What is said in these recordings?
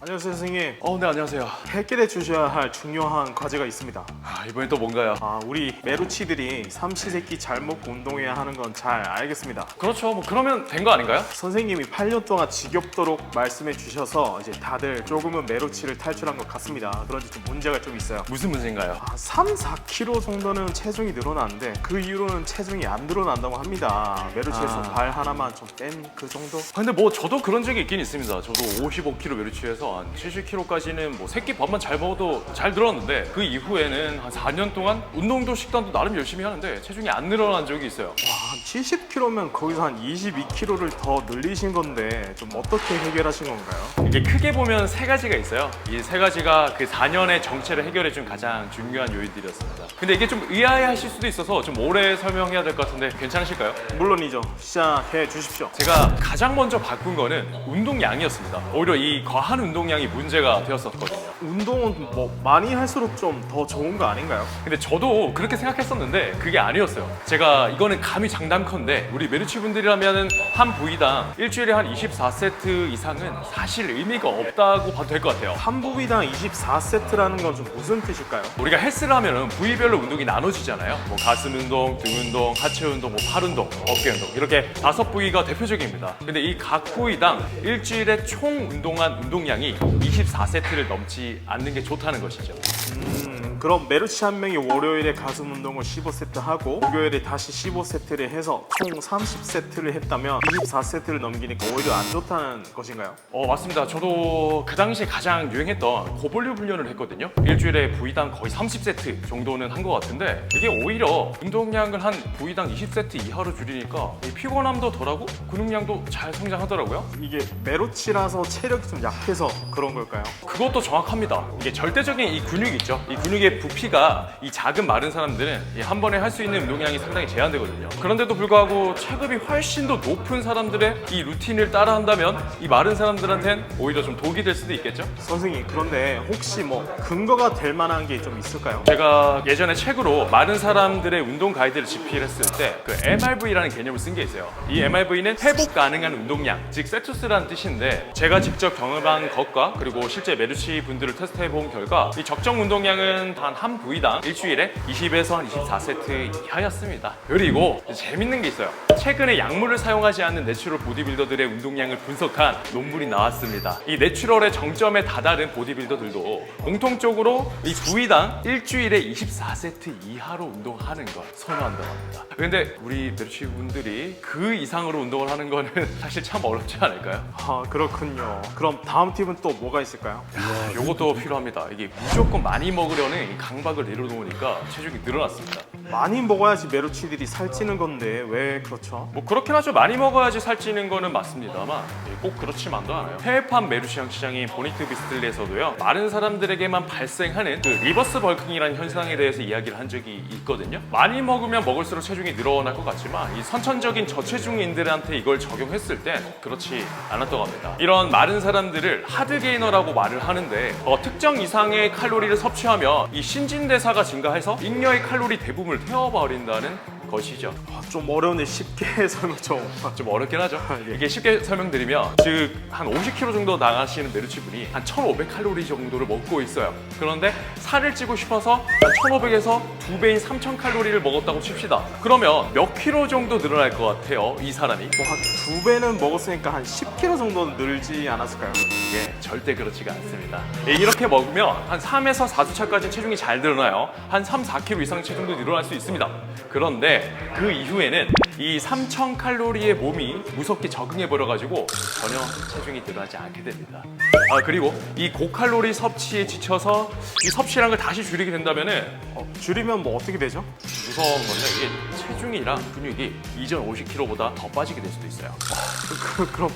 안녕하세요 선생님 어, 네 안녕하세요. 해결해 주셔야 할 중요한 과제가 있습니다 아, 이번엔 또 뭔가요? 아 우리 메루치들이 삼시세끼 잘 먹고 운동해야 하는 건 잘 알겠습니다 그렇죠. 뭐 그러면 된 거 아닌가요? 선생님이 8년 동안 지겹도록 말씀해 주셔서 이제 다들 조금은 메루치를 탈출한 것 같습니다 그런지 좀 문제가 좀 있어요 무슨 문제인가요? 아, 3, 4kg 정도는 체중이 늘어나는데 그 이후로는 체중이 안 늘어난다고 합니다 메루치에서 아. 발 하나만 좀 뺀 그 정도? 아, 근데 뭐 저도 그런 적이 있긴 있습니다. 저도 55kg 메르치에서 한 70kg까지는 뭐 새끼 밥만 잘 먹어도 잘 늘었는데 그 이후에는 한 4년 동안 운동도 식단도 나름 열심히 하는데 체중이 안 늘어난 적이 있어요. 와, 한 70kg면 거기서 한 22kg를 더 늘리신 건데 좀 어떻게 해결하신 건가요? 이게 크게 보면 세 가지가 있어요. 이 세 가지가 그 4년의 정체를 해결해 준 가장 중요한 요인들이었습니다. 근데 이게 좀 의아해하실 수도 있어서 좀 오래 설명해야 될 것 같은데 괜찮으실까요? 물론이죠. 시작해 주십시오. 제가 가장 먼저 바꾼 거는 운동량이었습니다. 오히려 이 과한 운동 량이 문제가 되었었거든요. 운동은 뭐 많이 할수록 좀 더 좋은 거 아닌가요? 근데 저도 그렇게 생각했었는데 그게 아니었어요. 제가 이거는 감히 장담컨대 우리 메르치 분들이라면은 한 부위당 일주일에 한 24세트 이상은 사실 의미가 없다고 봐도 될 것 같아요. 한 부위당 24세트라는 건 좀 무슨 뜻일까요? 우리가 헬스를 하면은 부위별로 운동이 나눠지잖아요. 뭐 가슴 운동, 등 운동, 하체 운동, 뭐 팔 운동, 어깨 운동 이렇게 다섯 부위가 대표적입니다. 근데 이 각 부위당 일주일에 총 운동한 운동량이 24세트를 넘지 않는 게 좋다는 것이죠. 음, 그럼 메르치 한 명이 월요일에 가슴 운동을 15세트 하고 목요일에 다시 15세트를 해서 총 30세트를 했다면 24세트를 넘기니까 오히려 안 좋다는 것인가요? 어 맞습니다. 저도 그 당시에 가장 유행했던 고볼륨 훈련을 했거든요. 일주일에 부위당 거의 30세트 정도는 한 것 같은데 이게 오히려 운동량을 한 부위당 20세트 이하로 줄이니까 이 피곤함도 덜하고 근육량도 잘 성장하더라고요. 이게 메르치라서 체력이 좀 약해서 그런 걸까요? 그것도 정확합니다. 이게 절대적인 이 근육 있죠. 이 근육의 부피가 이 작은 마른 사람들은 이한 번에 할 수 있는 운동량이 상당히 제한되거든요. 그런데도 불구하고 체급이 훨씬 더 높은 사람들의 이 루틴을 따라한다면 이 마른 사람들한텐 오히려 좀 독이 될 수도 있겠죠. 선생님 그런데 혹시 뭐 근거가 될 만한 게 좀 있을까요? 제가 예전에 책으로 많은 사람들의 운동 가이드를 집필했을 때 그 MRV라는 개념을 쓴 게 있어요. 이 MRV는 회복 가능한 운동량, 즉 세투스라는 뜻인데 제가 직접 경험한 것과 그리고 실제 메르시 분들을 테스트해 본 결과 이 적정 운동량은 단 한 부위당 일주일에 20에서 한 24세트 이하였습니다. 그리고 재밌는 게 있어요. 최근에 약물을 사용하지 않는 내추럴 보디빌더들의 운동량을 분석한 논문이 나왔습니다. 이 내추럴의 정점에 다다른 보디빌더들도 공통적으로 이 부위당 일주일에 24세트 이하로 운동하는 걸 선호한다고 합니다. 근데 우리 메르시 분들이 그 이상으로 운동을 하는 거는 사실 참 어렵지 않을까요? 아 그렇군요. 그럼 다음 팁은 또 뭐가 있을까요? 이것도 필요합니다. 이게 무조건 많이 먹으려는 이 강박을 내려놓으니까 체중이 늘어났습니다. 많이 먹어야지 메르치들이 살찌는 건데 왜 그렇죠? 뭐 그렇긴 하죠. 많이 먹어야지 살찌는 거는 맞습니다만 예, 꼭 그렇지만도 않아요. 해외판 메르시형 시장인 보니트 비스틀리에서도요. 마른 사람들에게만 발생하는 그 리버스 벌킹이라는 현상에 대해서 이야기를 한 적이 있거든요. 많이 먹으면 먹을수록 체중이 늘어날 것 같지만 이 선천적인 저체중인들한테 이걸 적용했을 땐 그렇지 않았다고 합니다. 이런 마른 사람들을 하드 게이너라고 말을 하는데 어, 특정 이상의 칼로리를 섭취하면 이 신진대사가 증가해서 잉여의 칼로리 대부분을 태워버린다는 것이죠. 아, 좀 어려운데 쉽게 설명 좀. 좀 어렵긴 하죠. 예. 이게 쉽게 설명드리면 즉 한 50kg 정도 나가시는 메르치 분이 한 1,500칼로리 정도를 먹고 있어요. 그런데 살을 찌고 싶어서 한 1,500에서 두 배인 3,000칼로리를 먹었다고 칩시다. 그러면 몇 킬로 정도 늘어날 것 같아요? 이 사람이? 뭐한두 배는 먹었으니까 한 10kg 정도는 늘지 않았을까요? 예, 절대 그렇지가 않습니다. 예, 이렇게 먹으면 한 3에서 4주차까지 체중이 잘 늘어나요. 한 3, 4kg 이상 체중도 늘어날 수 있습니다. 그런 데 그 이후에는 이 3,000칼로리의 몸이 무섭게 적응해 버려가지고 전혀 체중이 늘어나지 않게 됩니다. 아 그리고 이 고칼로리 섭취에 지쳐서 이 섭취량을 다시 줄이게 된다면 은 어, 줄이면 뭐 어떻게 되죠? 무서운 건데 이게 체중이랑 근육이 이전 50kg보다 더 빠지게 될 수도 있어요. 그, 그럼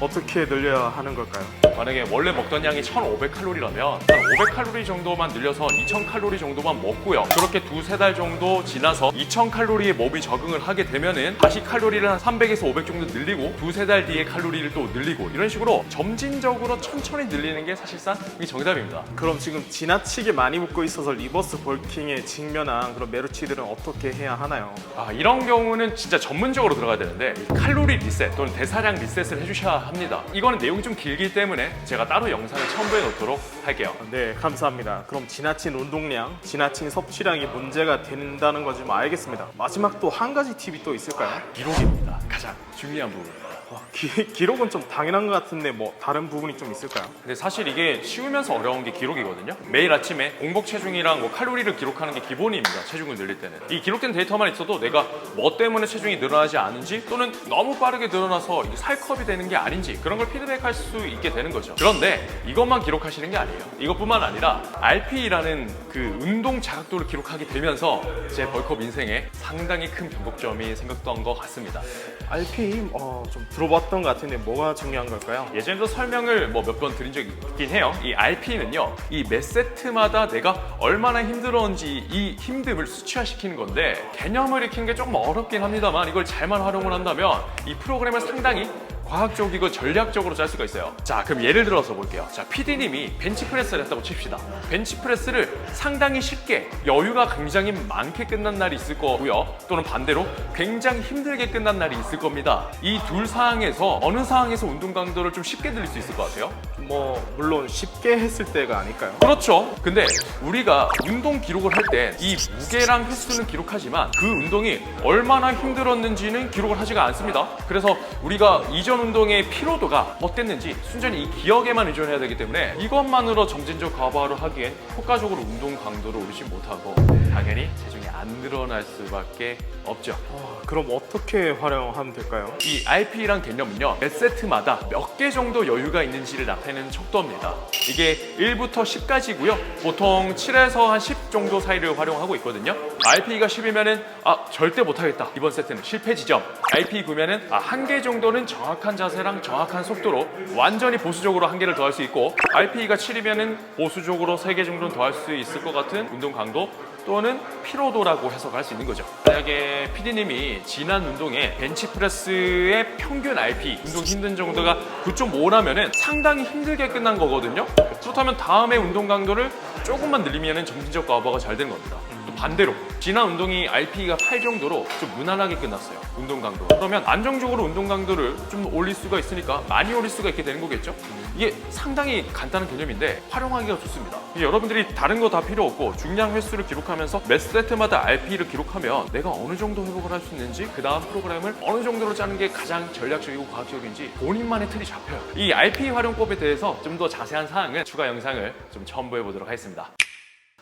어떻게 늘려야 하는 걸까요? 만약에 원래 먹던 양이 1,500칼로리라면 한 500칼로리 정도만 늘려서 2,000칼로리 정도만 먹고요. 그렇게 두세 달 정도 지나서 2,000칼로리 칼로리에 몸이 적응을 하게 되면은 다시 칼로리를 한 300에서 500 정도 늘리고 두세 달 뒤에 칼로리를 또 늘리고 이런 식으로 점진적으로 천천히 늘리는 게 사실상 이게 정답입니다. 그럼 지금 지나치게 많이 붙고 있어서 리버스 벌킹에 직면한 그런 메르치들은 어떻게 해야 하나요? 아, 이런 경우는 진짜 전문적으로 들어가야 되는데 이 칼로리 리셋 또는 대사량 리셋을 해주셔야 합니다. 이거는 내용이 좀 길기 때문에 제가 따로 영상을 첨부해 놓도록 할게요. 네, 감사합니다. 그럼 지나친 운동량, 지나친 섭취량이 문제가 된다는 거좀 알겠습니다. 마지막 또 한 가지 팁이 또 있을까요? 기록입니다. 가장 중요한 부분. 와, 기, 기록은 좀 당연한 것 같은데 뭐 다른 부분이 좀 있을까요? 근데 사실 이게 쉬우면서 어려운 게 기록이거든요. 매일 아침에 공복 체중이랑 뭐 칼로리를 기록하는 게 기본입니다. 체중을 늘릴 때는. 이 기록된 데이터만 있어도 내가 뭐 때문에 체중이 늘어나지 않은지 또는 너무 빠르게 늘어나서 이게 살컵이 되는 게 아닌지 그런 걸 피드백할 수 있게 되는 거죠. 그런데 이것만 기록하시는 게 아니에요. 이것뿐만 아니라 RP라는 그 운동 자각도를 기록하게 되면서 제 벌컵 인생에 상당히 큰 변곡점이 생겼던 것 같습니다. RPM 어, 좀 들어봤던 것 같은데 뭐가 중요한 걸까요? 예전에도 설명을 뭐 몇 번 드린 적이 있긴 해요. 이 RP는요, 이 몇 세트마다 내가 얼마나 힘들었는지 이 힘듦을 수치화시키는 건데 개념을 익히는 게 조금 어렵긴 합니다만 이걸 잘만 활용을 한다면 이 프로그램을 상당히 과학적이고 전략적으로 짤 수가 있어요. 자, 그럼 예를 들어서 볼게요. 자, PD님이 벤치프레스를 했다고 칩시다. 벤치프레스를 상당히 쉽게 여유가 굉장히 많게 끝난 날이 있을 거고요. 또는 반대로 굉장히 힘들게 끝난 날이 있을 겁니다. 이 둘 상황에서 어느 상황에서 운동 강도를 좀 쉽게 늘릴 수 있을 것 같아요? 뭐 물론 쉽게 했을 때가 아닐까요? 그렇죠. 근데 우리가 운동 기록을 할 때 이 무게랑 횟수는 기록하지만 그 운동이 얼마나 힘들었는지는 기록을 하지가 않습니다. 그래서 우리가 이전 운동의 피로도가 어땠는지 순전히 이 기억에만 의존해야 되기 때문에 이것만으로 점진적 과부하를 하기 엔 효과적으로 운동 강도를 올리지 못하고 당연히 체중이 안 늘어날 수밖에 없죠. 와, 그럼 어떻게 활용하면 될까요? 이 RP란 개념은요, 몇 세트마다 몇 개 정도 여유가 있는지를 나타내는 척도입니다. 이게 1부터 10까지고요. 보통 7에서 한 10 정도 사이를 활용하고 있거든요. RP가 10이면은 아 절대 못하겠다. 이번 세트는 실패 지점. RP 9면은 아, 한 개 정도는 정확한 자세랑 정확한 속도로 완전히 보수적으로 한 개를 더할 수 있고 RP가 7이면은 보수적으로 3개 정도는 더할 수 있을 것 같은 운동 강도 또는 피로도라고 해석할 수 있는 거죠. 만약에 PD님이 지난 운동에 벤치프레스의 평균 RP 운동 힘든 정도가 9.5라면 은 상당히 힘들게 끝난 거거든요. 그렇다면 다음에 운동 강도를 조금만 늘리면 은 점진적 과부하가 잘 되는 겁니다. 또 반대로 지난 운동이 RP가 8 정도로 좀 무난하게 끝났어요. 운동 강도. 그러면 안정적으로 운동 강도를 좀 올릴 수가 있으니까 많이 올릴 수가 있게 되는 거겠죠. 이게 상당히 간단한 개념인데 활용하기가 좋습니다. 여러분들이 다른 거 다 필요 없고 중량 횟수를 기록하면서 몇 세트마다 RP를 기록하면 내가 어느 정도 회복을 할 수 있는지 그 다음 프로그램을 어느 정도로 짜는 게 가장 전략적이고 과학적인지 본인만의 틀이 잡혀요. 이 RP 활용법에 대해서 좀 더 자세한 사항은 추가 영상을 좀 첨부해 보도록 하겠습니다.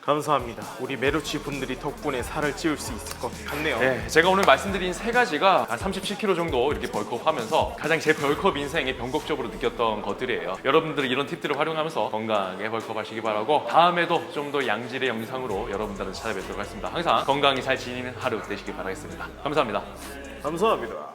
감사합니다. 우리 메르치 분들이 덕분에 살을 찌울 수 있을 것 같네요. 네, 제가 오늘 말씀드린 세 가지가 한 37kg 정도 이렇게 벌크업하면서 가장 제 벌크업 인생에 변곡적으로 느꼈던 것들이에요. 여러분들이 이런 팁들을 활용하면서 건강하게 벌크업 하시기 바라고 다음에도 좀 더 양질의 영상으로 여러분들을 찾아뵙도록 하겠습니다. 항상 건강히 잘 지내는 하루 되시길 바라겠습니다. 감사합니다. 감사합니다.